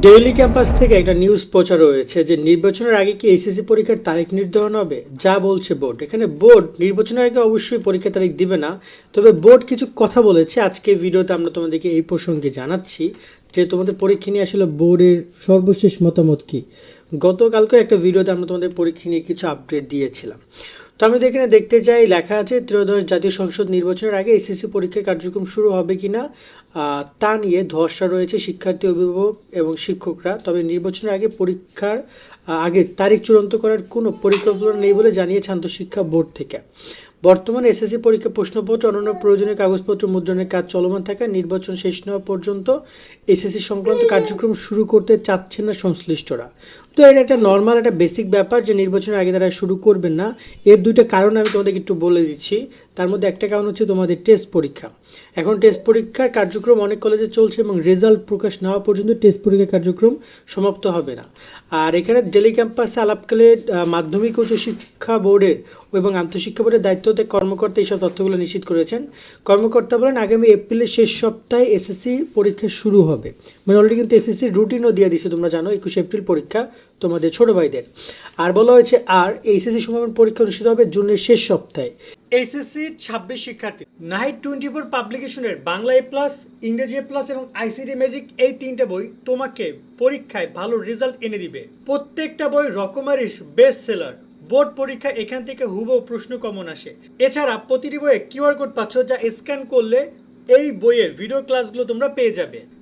Daily campus থেকে একটা news প্রচার হয়েছে যে নির্বাচনের আগে কি এসএসসি পরীক্ষার তারিখ নির্ধারণ হবে? যা বলছে বোর্ড। এখানে বোর্ড নির্বাচনের আগে অবশ্যই পরীক্ষার তারিখ দিবে না। তবে বোর্ড কিছু কথা বলেছে। আজকে ভিডিওতে আমরা তোমাদেরকে এই প্রসঙ্গে জানাচ্ছি যে তোমাদের পরীক্ষা নিয়ে আসলে বোর্ডের সর্বশেষ মতামত কি। গতকালকে একটা ভিডিওতে আমরা তোমাদের পরীক্ষা নিয়ে কিছু আপডেট দিয়েছিলাম। তো আমি এখানে দেখতে চাই লেখা আছে ত্রয়োদশ জাতীয় সংসদ নির্বাচনের আগে এসএসসি পরীক্ষার কার্যক্রম শুরু হবে কিনা? আহ, তা নিয়ে ধর্ষা রয়েছে শিক্ষার্থী, অভিভাবক এবং শিক্ষকরা। তবে নির্বাচনের আগে পরীক্ষার আগে তারিখ চূড়ান্ত করার কোনো পরিকল্পনা নেই বলে জানিয়েছে আন্তঃশিক্ষা বোর্ড থেকে। বর্তমানে এসএসসি পরীক্ষা প্রশ্নপত্র, অন্যান্য প্রয়োজনীয় কাগজপত্র, মুদ্রণের কাজ চলমান থাকায় নির্বাচন শেষ না হওয়া পর্যন্ত এসএসসি সংক্রান্ত কার্যক্রম শুরু করতে চাচ্ছেন না সংশ্লিষ্টরা। তো এটা একটা নর্মাল একটা বেসিক ব্যাপার যে নির্বাচনের আগে তারা শুরু করবেন না। এর দুইটা কারণ আমি তোমাদেরকে একটু বলে দিচ্ছি। তার মধ্যে একটা কারণ হচ্ছে তোমাদের টেস্ট পরীক্ষা। এখন টেস্ট পরীক্ষার কার্যক্রম অনেক কলেজে চলছে এবং রেজাল্ট প্রকাশ না হওয়া পর্যন্ত টেস্ট পরীক্ষা কার্যক্রম সমাপ্ত হবে না। আর এখানে ডেলি ক্যাম্পাসে আলাপকালে মাধ্যমিক উচ্চ শিক্ষা বোর্ডের এবং আন্তঃশিক্ষা বোর্ডের দায়িত্বতে কর্মকর্তা এইসব তথ্যগুলো নিশ্চিত করেছেন। কর্মকর্তা বলেন, আগামী এপ্রিলের শেষ সপ্তাহে এসএসসি পরীক্ষা শুরু হবে। মানে অলরেডি কিন্তু এসএসসি রুটিনও দিয়ে দিছে তোমরা জানো, একুশে এপ্রিল পরীক্ষা তোমাদের ছোট ভাইদের। আর বলা হয়েছে, আর এইচএসসি সমাপন পরীক্ষা অনুষ্ঠিত হবে জুনের শেষ সপ্তাহে। এইচএসসি ছাব্বিশ শিক্ষার্থী। নাইট টোয়েন্টি ফোর পাবলিকেশনের বাংলা এ প্লাস ইংরেজি এ প্লাস এবং আইসিডি ম্যাজিক এই তিনটে বই তোমাকে পরীক্ষায় ভালো রেজাল্ট এনে দিবে। প্রত্যেকটা বই রকমারির বেস্ট সেলার বোর্ড পরীক্ষা এখান থেকে হুবহু প্রশ্ন কমন আসে। এছাড়া প্রতিটি বইয়ে কিউআর কোড পাচ্ছ যা স্ক্যান করলে এই বইয়ের ভিডিও ক্লাসগুলো তোমরা পেয়ে যাবে।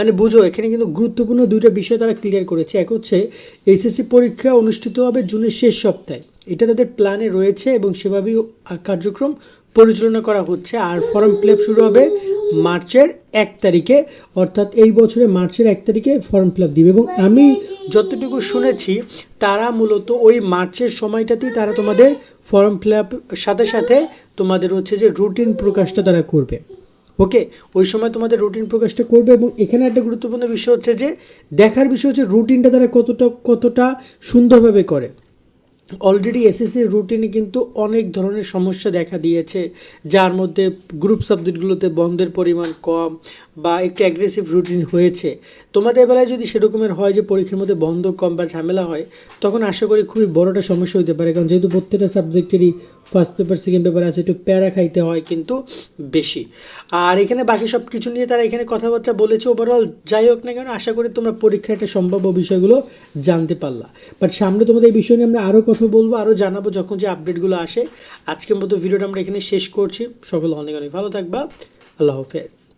মানে বুঝো, এখানে কিন্তু গুরুত্বপূর্ণ দুইটা বিষয় তারা ক্লিয়ার করেছে। এক হচ্ছে এইচএসসি পরীক্ষা অনুষ্ঠিত হবে জুনের শেষ সপ্তাহে। এটা তাদের প্ল্যানে রয়েছে এবং সেভাবেই কার্যক্রম পরিচালনা করা হচ্ছে। আর ফর্ম ফিল শুরু হবে মার্চের এক তারিখে। অর্থাৎ এই বছরে মার্চের এক তারিখে ফর্ম ফিল দিবে। এবং আমি যতটুকু শুনেছি, তারা মূলত ওই মার্চের সময়টাতেই তারা তোমাদের ফর্ম ফিল সাথে সাথে তোমাদের হচ্ছে যে রুটিন প্রকাশটা তারা করবে। ওকে, ওই সময় তোমাদের রুটিন প্রকাশটা করবে এবং এখানে একটা গুরুত্বপূর্ণ বিষয় হচ্ছে যে, দেখার বিষয় হচ্ছে রুটিনটা তারা কতটা কতটা সুন্দরভাবে করে। অলরেডি এসএসসির রুটিনে কিন্তু অনেক ধরনের সমস্যা দেখা দিয়েছে, যার মধ্যে গ্রুপ সাবজেক্টগুলোতে বন্ধের পরিমাণ কম বা একটু অ্যাগ্রেসিভ রুটিন হয়েছে। তোমাদের বেলায় যদি সেরকমের হয় যে, পরীক্ষার মধ্যে বন্ধ কম বা ঝামেলা হয়, তখন আশা করি খুবই বড়টা সমস্যা হতে পারে, কারণ যেহেতু প্রত্যেকটা সাবজেক্টেরই ফার্স্ট পেপার সেকেন্ড পেপার আছে, একটু প্যারা খাইতে হয় কিন্তু বেশি। আর এখানে বাকি সব কিছু নিয়ে তারা এখানে কথাবার্তা বলেছে ওভারঅল যাই হোক না কেন, আশা করি তোমরা পরীক্ষার একটা সম্ভাব্য বিষয়গুলো জানতে পারলা। বাট সামনে তোমাদের এই বিষয় নিয়ে আমরা আরও কথা বলব আরও জানাব যখন যে আপডেটগুলো আসে। আজকের মতো ভিডিওটা আমরা এখানে শেষ করছি। সকলে অনেক অনেক ভালো থাকবা। আল্লাহ হাফেজ।